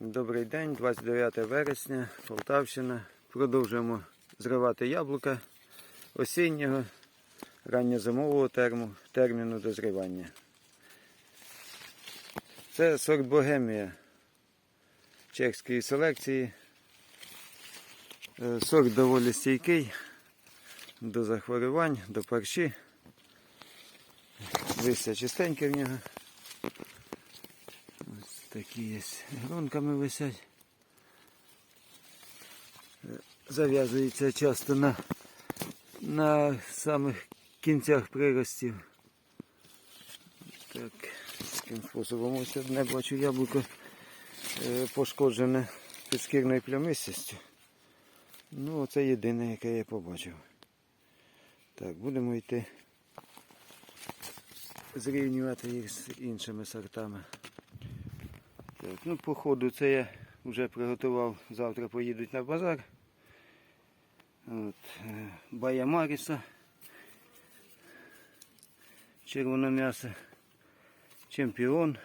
Добрий день, 29 вересня, Полтавщина. Продовжуємо зривати яблука осіннього, ранньозимового терму, терміну дозрівання. Це сорт Богемія чеської селекції. Е, Сорт доволі стійкий до захворювань, до парші. Листя чистеньке в нього. Такі є гронками висять. Зав'язується часто на, на самих кінцях приростів. Так, таким способом ось одне бачу яблуко е, пошкоджене підшкірною плямистістю. Ну, це єдине, яке я побачив. Так, будемо йти зрівнювати їх з іншими сортами. Ну, по ходу це я вже приготував. Завтра поїдуть на базар. От, е, Бая. Червоне м'ясо. Чемпіон.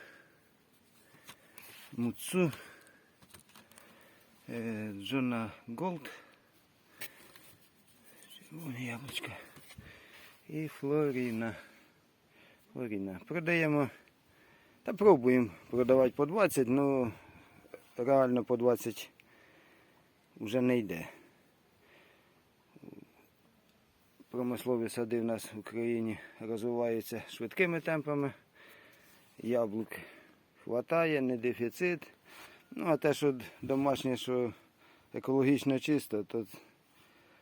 Муцу. е, Джона Голд. Червоне яблучко. І Флоріна. Флоріна. Продаємо. Та пробуємо продавати по 20, ну реально по 20 вже не йде. Промислові сади в нас в Україні розвиваються швидкими темпами. Яблук хватає, не дефіцит. Ну, а те, що домашнє, що екологічно чисто, то,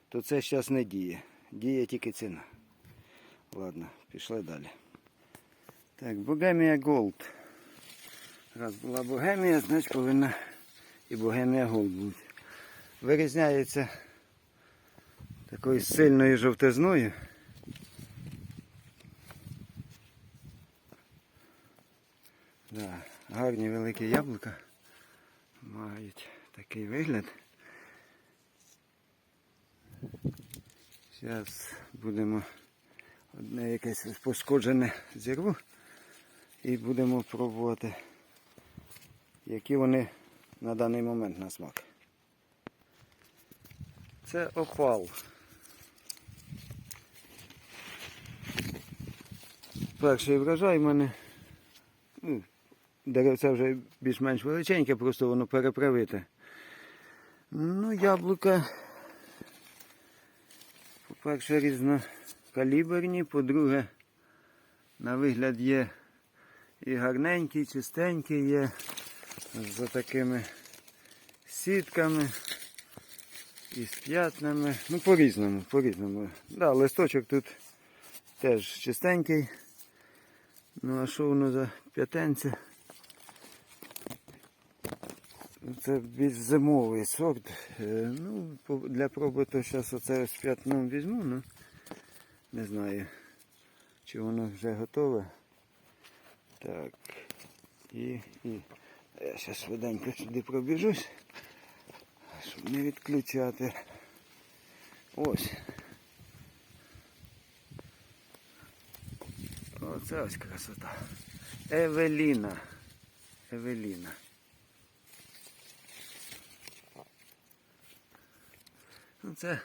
то це зараз не діє. Діє тільки ціна. Ладно, пішли далі. Так, Богемія Голд. Раз була Богемія, значить повинна і Богемія Голд бути. Вирізняється такою сильною жовтизною. Да, гарні великі яблука мають такий вигляд. Зараз будемо одне якесь пошкоджене зірву і будемо пробувати, які вони на даний момент на смак. Це опал. Перший врожай в мене. Ну, деревце вже більш-менш величеньке, просто воно переправите. Ну, яблука, по-перше, різнокаліберні, по-друге, на вигляд є і гарненький, чистенький є з такими сітками і з п'ятнами. Ну, по-різному, по-різному. Да, листочок тут теж чистенький. Ну а що воно за п'ятенце? Це більш зимовий сорт. Е, Ну, для проби то зараз оце з п'ятном візьму, ну не знаю, чи воно вже готове. Так. І, і. Я зараз швиденько сюди пробіжусь, щоб не відключати. Ось. Оце ось красота. Евеліна. Евеліна. Ну, Це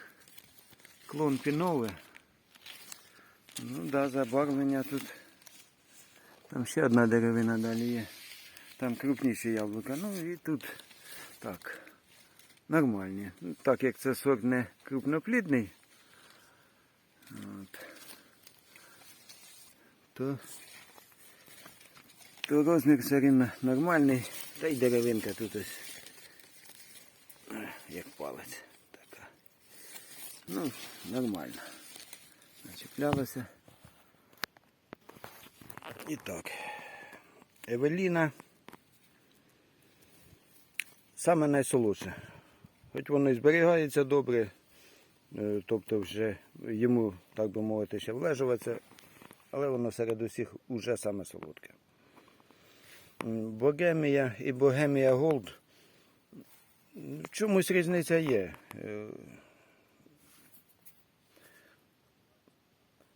клон пінове. Ну да, забарвлення тут. Там ще одна деревина далі є. Там крупніші яблука. Ну і тут так. Нормальні. Ну, Так як це сорт не крупноплідний. От. То, то розмір все рівно нормальний. Та й деревинка тут ось. Як палець. Така. Ну, нормально. Начеплялося. І так. Евеліна. Саме найсолодше. Хоч воно і зберігається добре, е, тобто вже йому, так би мовити, ще влежуватися, але воно серед усіх уже саме солодке. Богемія і Богемія Голд. Чомусь різниця є. Е,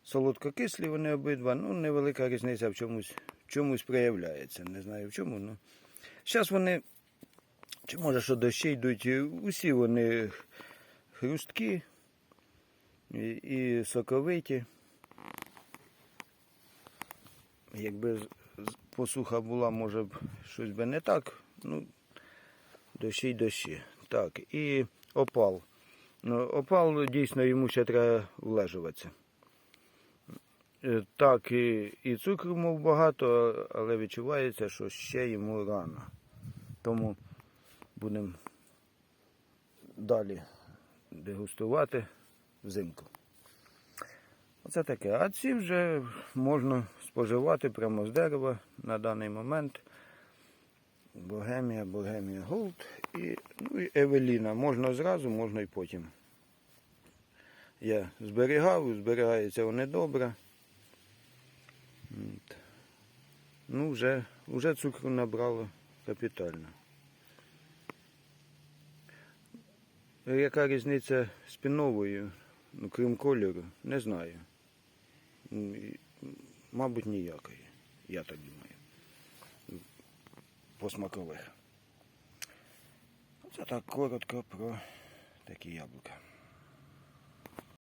Солодкокислі вони обидва, ну невелика різниця в чомусь, в чомусь проявляється. Не знаю в чому. Ну. Зараз вони Чи може, що дощі йдуть, усі вони хрусткі і, і соковиті. Якби посуха була, може б щось би не так. Ну, дощі й дощі. Так, і опал. Ну, опал дійсно йому ще треба влежуватися. Е, Так, і, і цукру мов багато, але відчувається, що ще йому рано. Тому будемо далі дегустувати взимку. Оце таке. А ці вже можна споживати прямо з дерева на даний момент. Богемія, Богемія Голд і, ну, і Евеліна. Можна зразу, можна і потім. Я зберігав, зберігається вони добре. Ну, вже, вже цукру набрало капітально. Яка різниця з ну, крім кольору, не знаю. Мабуть, ніякої, я так думаю. По смакових. Це так коротко про такі яблука.